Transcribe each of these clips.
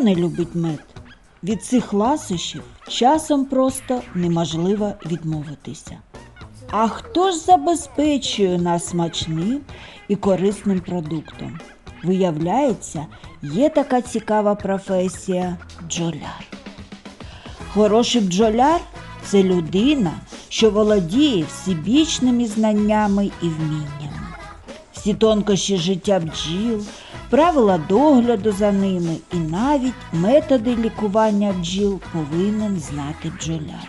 Не любить мед? Від цих ласощів часом просто неможливо відмовитися. А хто ж забезпечує нас смачним і корисним продуктом? Виявляється, є така цікава професія бджоляр. Хороший бджоляр це людина, що володіє всебічними знаннями і вміннями. Всі тонкощі життя бджіл, правила догляду за ними і навіть методи лікування бджіл повинен знати бджоляр.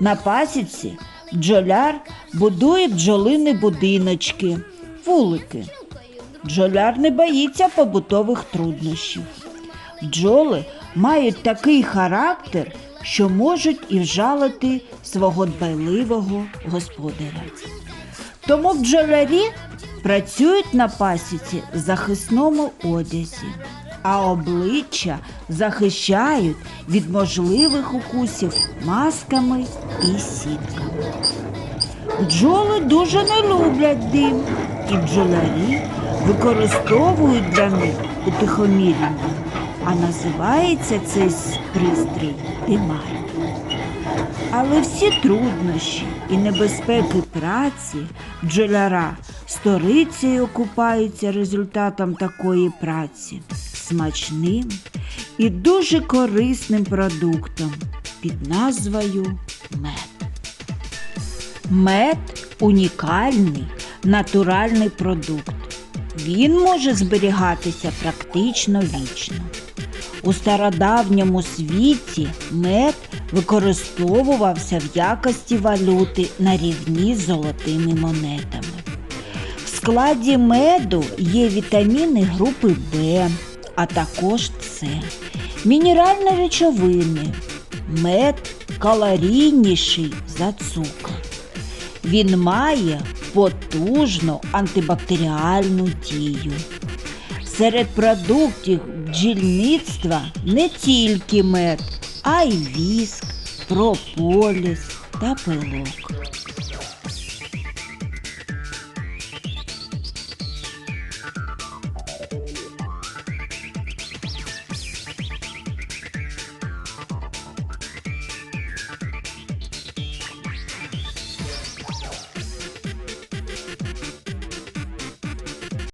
На пасіці бджоляр будує бджолини будиночки, вулики. Бджоляр не боїться побутових труднощів. Бджоли мають такий характер, що можуть і вжалити свого дбайливого господаря. Тому бджолярі працюють на пасіці в захисному одязі, а обличчя захищають від можливих укусів масками і сітками. Бджоли дуже не люблять дим, і бджолярі використовують для них утихомірення, а називається цей пристрій димар. Але всі труднощі і небезпеки праці бджоляра сторицею окупаються результатом такої праці смачним і дуже корисним продуктом під назвою мед. Мед унікальний натуральний продукт. Він може зберігатися практично вічно. У стародавньому світі мед використовувався в якості валюти на рівні з золотими монетами. В складі меду є вітаміни групи В, а також С, мінеральні речовини. Мед калорійніший за цукор. Він має потужну антибактеріальну дію. Серед продуктів бджільництва не тільки мед, а й віск, прополіс та пилок.